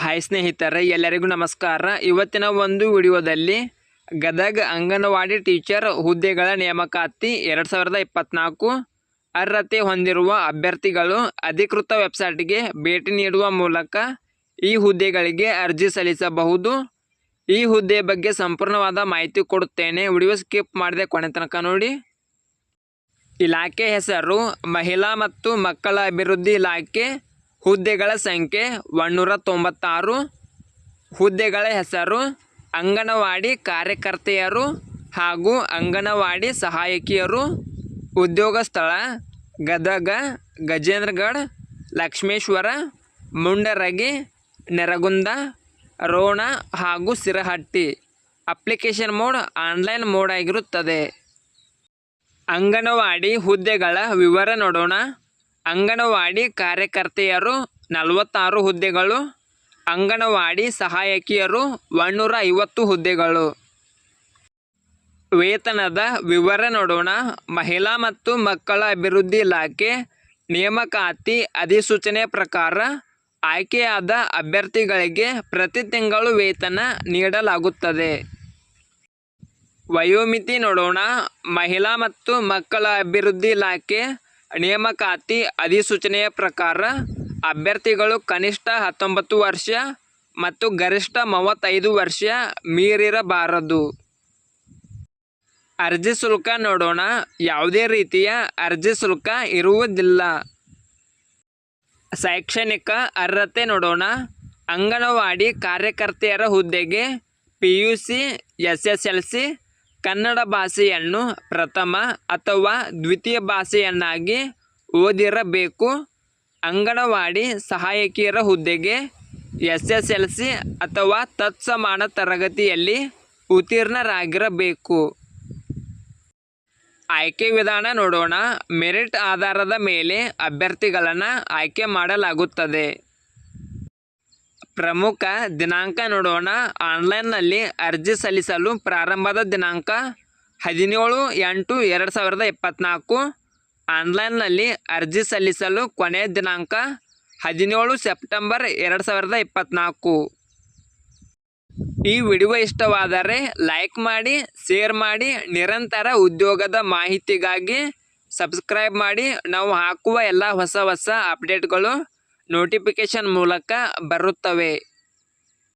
Hi ಸ್ನೇಹಿತರೆ, ಎಲ್ಲರಿಗೂ ನಮಸ್ಕಾರ. ಇವತ್ತಿನ ಒಂದು ವಿಡಿಯೋದಲ್ಲಿ ಗದಗ ಅಂಗನವಾಡಿ ಟೀಚರ್ ಹುದ್ದೆಗಳ ನೇಮಕಾತಿ ಎರಡು ಸಾವಿರದ ಇಪ್ಪತ್ನಾಲ್ಕು ಅರ್ಹತೆ ಹೊಂದಿರುವ ಅಭ್ಯರ್ಥಿಗಳು ಅಧಿಕೃತ ವೆಬ್ಸೈಟ್ಗೆ ಭೇಟಿ ನೀಡುವ ಮೂಲಕ ಈ ಹುದ್ದೆಗಳಿಗೆ ಅರ್ಜಿ ಸಲ್ಲಿಸಬಹುದು. ಈ ಹುದ್ದೆ ಬಗ್ಗೆ ಸಂಪೂರ್ಣವಾದ ಮಾಹಿತಿ ಕೊಡುತ್ತೇನೆ. ವಿಡಿಯೋ ಸ್ಕಿಪ್ ಮಾಡಿದೆ ಕೊನೆ ತನಕ ನೋಡಿ. ಇಲಾಖೆ ಹೆಸರು ಮಹಿಳಾ ಮತ್ತು ಮಕ್ಕಳ ಅಭಿವೃದ್ಧಿ ಇಲಾಖೆ ಹುದ್ದೆಗಳ ಸಂಖ್ಯೆ ಒಂನ್ನೂರ ತೊಂಬತ್ತಾರು ಹುದ್ದೆಗಳ ಹೆಸರು ಅಂಗನವಾಡಿ ಕಾರ್ಯಕರ್ತೆಯರು ಹಾಗೂ ಅಂಗನವಾಡಿ ಸಹಾಯಕಿಯರು. ಉದ್ಯೋಗ ಸ್ಥಳ ಗದಗ, ಗಜೇಂದ್ರಗಢ, ಲಕ್ಷ್ಮೇಶ್ವರ, ಮುಂಡರಗಿ, ನೆರಗುಂದ, ರೋಣ ಹಾಗೂ Shirahatti. Application mode online mode ಆಗಿರುತ್ತದೆ. ಅಂಗನವಾಡಿ ಹುದ್ದೆಗಳ ವಿವರ ನೋಡೋಣ. ಅಂಗನವಾಡಿ ಕಾರ್ಯಕರ್ತೆಯರು, ನಲವತ್ತಾರು ಹುದ್ದೆಗಳು. ಅಂಗನವಾಡಿ ಸಹಾಯಕಿಯರು ಒಂನ್ನೂರ ಐವತ್ತು ಹುದ್ದೆಗಳು. ವೇತನದ ವಿವರ ನೋಡೋಣ. ಮಹಿಳಾ ಮತ್ತು ಮಕ್ಕಳ ಅಭಿವೃದ್ಧಿ ಇಲಾಖೆ ನೇಮಕಾತಿ ಅಧಿಸೂಚನೆ ಪ್ರಕಾರ ಆಯ್ಕೆಯಾದ ಅಭ್ಯರ್ಥಿಗಳಿಗೆ ಪ್ರತಿ ತಿಂಗಳು ವೇತನ ನೀಡಲಾಗುತ್ತದೆ. ವಯೋಮಿತಿ ನೋಡೋಣ. ಮಹಿಳಾ ಮತ್ತು ಮಕ್ಕಳ ಅಭಿವೃದ್ಧಿ ಇಲಾಖೆ ನೇಮಕಾತಿ ಅಧಿಸೂಚನೆಯ ಪ್ರಕಾರ ಅಭ್ಯರ್ಥಿಗಳು ಕನಿಷ್ಠ ಹತ್ತೊಂಬತ್ತು ವರ್ಷ ಮತ್ತು ಗರಿಷ್ಠ ಮೂವತ್ತೈದು ವರ್ಷ ಮೀರಿರಬಾರದು. ಅರ್ಜಿ ಶುಲ್ಕ ನೋಡೋಣ. ಯಾವುದೇ ರೀತಿಯ ಅರ್ಜಿ ಶುಲ್ಕ ಇರುವುದಿಲ್ಲ. ಶೈಕ್ಷಣಿಕ ಅರ್ಹತೆ ನೋಡೋಣ. ಅಂಗನವಾಡಿ ಕಾರ್ಯಕರ್ತೆಯರ ಹುದ್ದೆಗೆ P U C S S L C Kannada ಭಾಷೆಯನ್ನು ಪ್ರಥಮ ಅಥವಾ ದ್ವಿತೀಯ ಭಾಷೆಯನ್ನಾಗಿ ಓದಿರಬೇಕು. ಅಂಗನವಾಡಿ ಸಹಾಯಕಿಯರ ಹುದ್ದೆಗೆ ಎಸ್ ಎಸ್ ಎಲ್ ಸಿ ಅಥವಾ ತತ್ಸಮಾನ ತರಗತಿಯಲ್ಲಿ ಉತ್ತೀರ್ಣರಾಗಿರಬೇಕು. ಆಯ್ಕೆ ವಿಧಾನ ನೋಡೋಣ. ಮೆರಿಟ್ ಆಧಾರದ ಮೇಲೆ ಅಭ್ಯರ್ಥಿಗಳನ್ನು ಆಯ್ಕೆ ಮಾಡಲಾಗುತ್ತದೆ. ಪ್ರಮುಖ ದಿನಾಂಕ ನೋಡೋಣ. ಆನ್ಲೈನ್ನಲ್ಲಿ ಅರ್ಜಿ ಸಲ್ಲಿಸಲು ಪ್ರಾರಂಭದ ದಿನಾಂಕ ಹದಿನೇಳು ಎಂಟು ಎರಡು ಸಾವಿರದ ಇಪ್ಪತ್ತ್ನಾಲ್ಕು. ಆನ್ಲೈನ್ನಲ್ಲಿ ಅರ್ಜಿ ಸಲ್ಲಿಸಲು ಕೊನೆಯ ದಿನಾಂಕ ಹದಿನೇಳು ಸೆಪ್ಟೆಂಬರ್ ಎರಡು ಸಾವಿರದ ಇಪ್ಪತ್ತ್ನಾಲ್ಕು. ಈ ವಿಡಿಯೋ ಇಷ್ಟವಾದರೆ ಲೈಕ್ ಮಾಡಿ, ಶೇರ್ ಮಾಡಿ, ನಿರಂತರ ಉದ್ಯೋಗದ ಮಾಹಿತಿಗಾಗಿ ಸಬ್ಸ್ಕ್ರೈಬ್ ಮಾಡಿ. ನಾವು ಹಾಕುವ ಎಲ್ಲ ಹೊಸ ಹೊಸ ಅಪ್ಡೇಟ್ಗಳು ನೋಟಿಫಿಕೇಷನ್ ಮೂಲಕ ಬರುತ್ತವೆ.